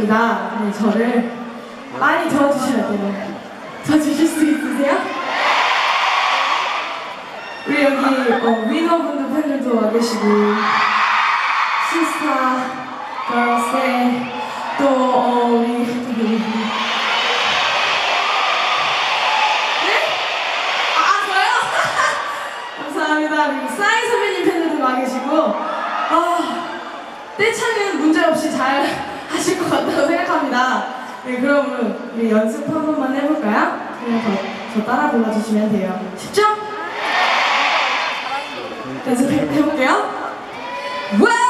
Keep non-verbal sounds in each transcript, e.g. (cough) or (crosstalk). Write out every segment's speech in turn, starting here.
있습니다. 네, 저를 많이 도와주셔야 돼요. 도와주실 수 있으세요? 우리 여기 어, 위너분들 팬들도 와 계시고 시스타, 걸스데 또 어, 우리 네? 아 저요? (laughs) 감사합니다. 그리고 싸이 선배님 팬들도 와 계시고 아 떼창은 문제 없이 잘 하실 것 같다고 생각합니다. 네, 그러면 우리 연습 한 번만 해볼까요? 저, 저 따라 불러주시면 돼요. 쉽죠? 연습해볼게요. 와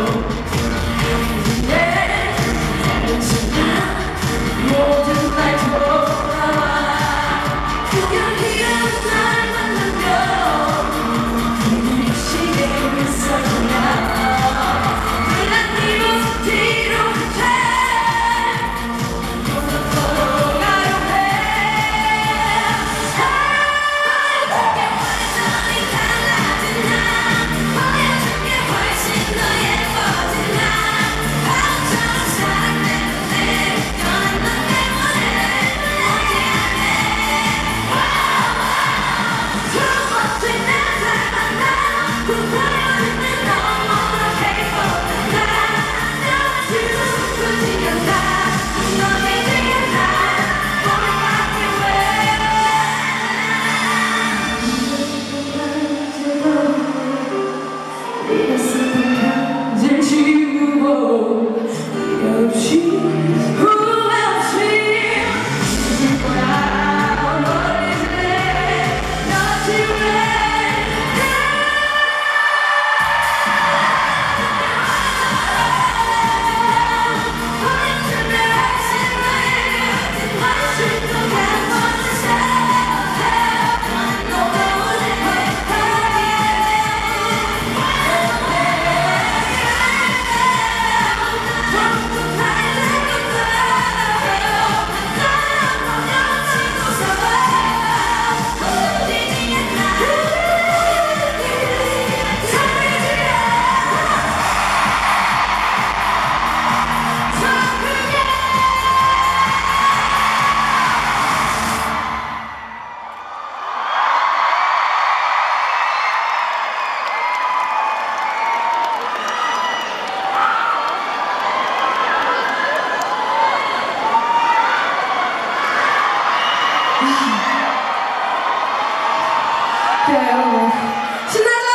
Lord. 여러분. 신나죠?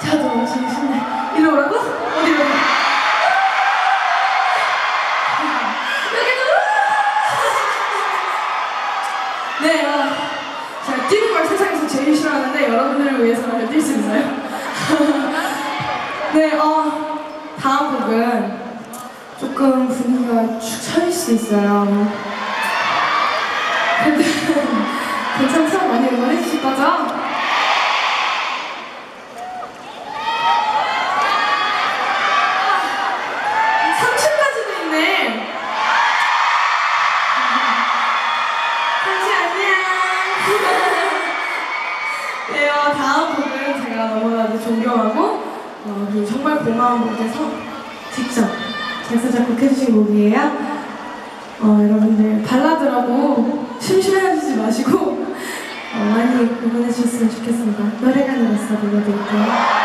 저도 엄청 신나. 이리 오라고? 어디로? 여기로! 네, 어, 제가 뛰는 걸 세상에서 제일 싫어하는데 여러분들을 위해서라면 뛸 수 있어요. (laughs) 네, 어, 다음 곡은 조금 분위기가 축 처질 수 있어요. 근데 괜찮죠? 많이 응원해 주실 거죠? 아, 3층까지도 있네. 한시 안녕. (laughs) 네, 어, 다음 곡은 제가 너무나도 존경하고 어, 정말 고마운 분께서 직접 작사 작곡해주신 곡이에요. 어, 여러분들 발라드라고 심심해하시지 마시고 어, 많이 응원해 주셨으면 좋겠습니다. 노래가 나왔어 들려드릴게요.